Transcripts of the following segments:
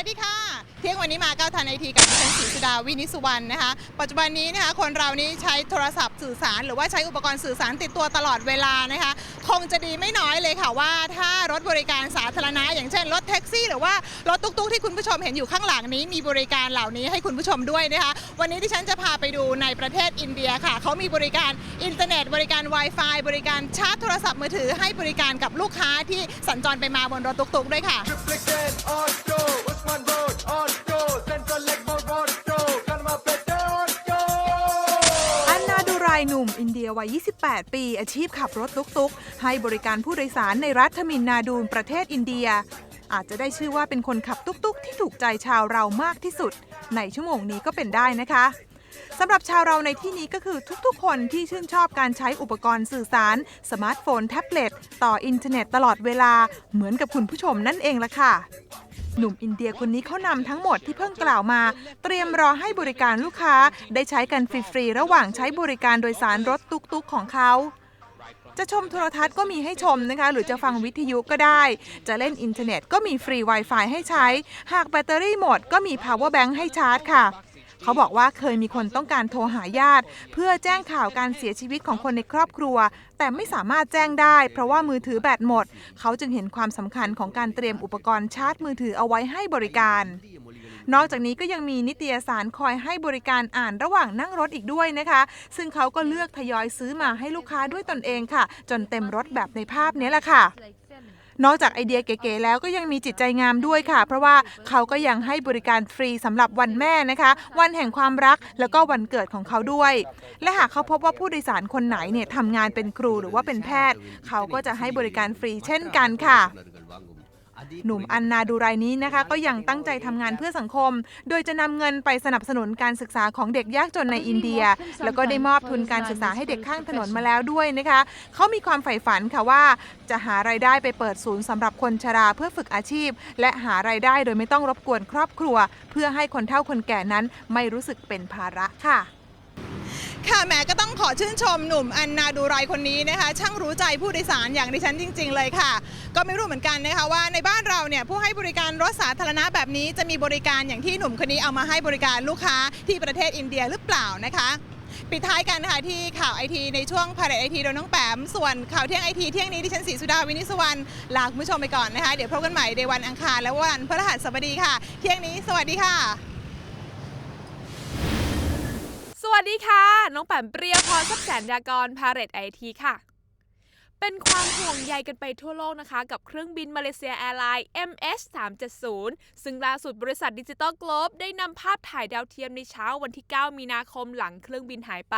วันนี้มาก้าวทันไอทีกับดิฉันศรีสุดาวินิสุวรรณนะคะ ปัจจุบันนี้นะคะคนเรานี้ใช้โทรศัพท์สื่อสาร หรือว่าใช้อุปกรณ์สื่อสารติดตัวตลอดเวลานะคะ คงจะดีไม่น้อยเลยค่ะว่า ถ้ารถบริการสาธารณะ อย่างเช่นรถแท็กซี่ หรือว่ารถตุ๊กๆที่คุณผู้ชมเห็นอยู่ข้างหลังนี้ มีบริการเหล่านี้ให้คุณผู้ชมด้วยนะคะ วันนี้ที่ฉันจะพาไปดูในประเทศอินเดียค่ะเขามีบริการอินเทอร์เน็ต บริการ Wi-Fi บริการชาร์จโทรศัพท์มือถือให้บริการกับลูกค้าที่สัญจรไปมาบนรถตุ๊กๆด้วยค่ะาดูรายหนุ่มอินเดียวัย 28 ปี อาชีพขับรถตุกๆ ให้บริการผู้โดยสารในรัฐมินนาดูนประเทศอินเดีย อาจจะได้ชื่อว่าเป็นคนขับตุกๆ ที่ถูกใจชาวเรามากที่สุด ในชั่วโมงนี้ก็เป็นได้นะคะสำหรับชาวเราในที่นี้ก็คือทุกๆ คนที่ชื่นชอบการใช้อุปกรณ์สื่อสาร สมาร์ทโฟน แท็บเล็ต ต่ออินเทอร์เน็ตตลอดเวลา เหมือนกับคุณผู้ชมนั่นเองละค่ะ หนุ่มอินเดียคนนี้เขานำทั้งหมดที่เพิ่งกล่าวมา เตรียมรอให้บริการลูกค้าได้ใช้กันฟรี ๆ ระหว่างใช้บริการโดยสารรถตุกๆ ของเขา จะชมโทรทัศน์ก็มีให้ชมนะคะ หรือจะฟังวิทยุก็ได้ จะเล่นอินเทอร์เน็ตก็มีฟรี Wi-Fi ให้ใช้ หากแบตเตอรี่หมดก็มี power bank ให้ชาร์จค่ะ เขาบอกว่าเคยมีคนต้องการโทรหาญาติ เพื่อแจ้งข่าวการเสียชีวิตของคนในครอบครัว แต่ไม่สามารถแจ้งได้ เพราะว่ามือถือแบตหมด เขาจึงเห็นความสำคัญของการเตรียมอุปกรณ์ชาร์จมือถือเอาไว้ให้บริการ นอกจากนี้ก็ยังมีนิตยสารคอยให้บริการอ่านระหว่างนั่งรถอีกด้วยนะคะ ซึ่งเขาก็เลือกทยอยซื้อมาให้ลูกค้าด้วยตนเองค่ะ จนเต็มรถแบบในภาพนี้แหละค่ะ นอกจากไอเดียเก๋ๆแล้วก็ยังมีจิตใจงามด้วยค่ะ เพราะว่าเขาก็ยังให้บริการฟรีสำหรับวันแม่นะคะ วันแห่งความรักแล้วก็วันเกิดของเขาด้วย และหากเขาพบว่าผู้โดยสารคนไหนเนี่ยทำงานเป็นครูหรือว่าเป็นแพทย์ เขาก็จะให้บริการฟรีเช่นกันค่ะ หนุ่มอันนาดูรายนี้นะคะก็ยังตั้งใจทำงานเพื่อสังคม โดยจะนำเงินไปสนับสนุนการศึกษาของเด็กยากจนในอินเดีย แล้วก็ได้มอบทุนการศึกษาให้เด็กข้างถนนมาแล้วด้วยนะคะเขามีความใฝ่ฝันค่ะว่า จะหารายได้ไปเปิดศูนย์สำหรับคนชราเพื่อฝึกอาชีพ และหารายได้โดยไม่ต้องรบกวนครอบครัว เพื่อให้คนเฒ่าคนแก่นั้นไม่รู้สึกเป็นภาระค่ะ ค่ะแหมก็ต้องขอชื่นชมหนุ่มอันนาดูไรคนนี้นะคะ ช่างรู้ใจผู้โดยสารอย่างดิฉันจริง ๆ เลยค่ะ ก็ไม่รู้เหมือนกันนะคะว่าในบ้านเราเนี่ยผู้ให้บริการรถสาธารณะแบบนี้จะมีบริการอย่างที่หนุ่มคนนี้เอามาให้บริการลูกค้าที่ประเทศอินเดียหรือเปล่านะคะปิดท้ายกันนะคะที่ข่าวไอทีในช่วงพาเรตไอทีโดยน้องแปม ส่วนข่าวเที่ยงไอทีเที่ยงนี้ดิฉันศรีสุดาวินิสวรรณลาคุณผู้ชมไปก่อนนะคะ เดี๋ยวพบกันใหม่ในวันอังคารและวันพฤหัสบดีค่ะ เที่ยงนี้สวัสดีค่ะ ส วัสดีค่ะ น้องแปมเปรียวพรทรัพย์แสนยากรพาเรตไอทีค่ะ เป็นความห่วงใยกันไปทั่วโลกนะคะ กับเครื่องบินมาเลเซียแอร์ไลน์ MS 370ซึ่งล่าสุดบริษัทดิจิตอล g l o b ได้นำภาพถ่ายดาวเทียมในเช้าวันที่ 9 มีนาคมหลังเครื่องบินหายไป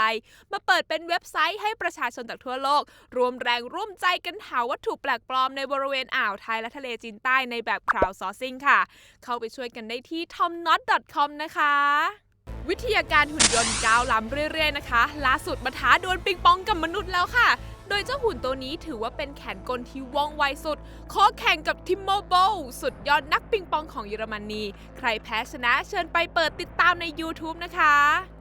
มาเปิดเป็นเว็บไซต์ให้ประชาชนจากทั่วโลก รวมแรงร่วมใจกันหาวัตถุแปลกปลอมในบริเวณอ่าวไทยและทะเลจีนใต้ในแบบ crowdsourcing ค่ะ เข้าไปช่วยกันได้ที่ tomnot.com นะคะ วิทยาการหุ่นยนต์ก้าวล้ำเรื่อยๆนะคะล่าสุดมาท้าดวลปิงปองกับมนุษย์แล้วค่ะ โดยเจ้าหุ่นตัวนี้ถือว่าเป็นแขนกลที่ว่องไวสุดขอแข่งกับทิมโมโบสุดยอดนักปิงปองของเยอรมนี ใครแพ้ชนะเชิญไปเปิดติดตามใน YouTube นะคะ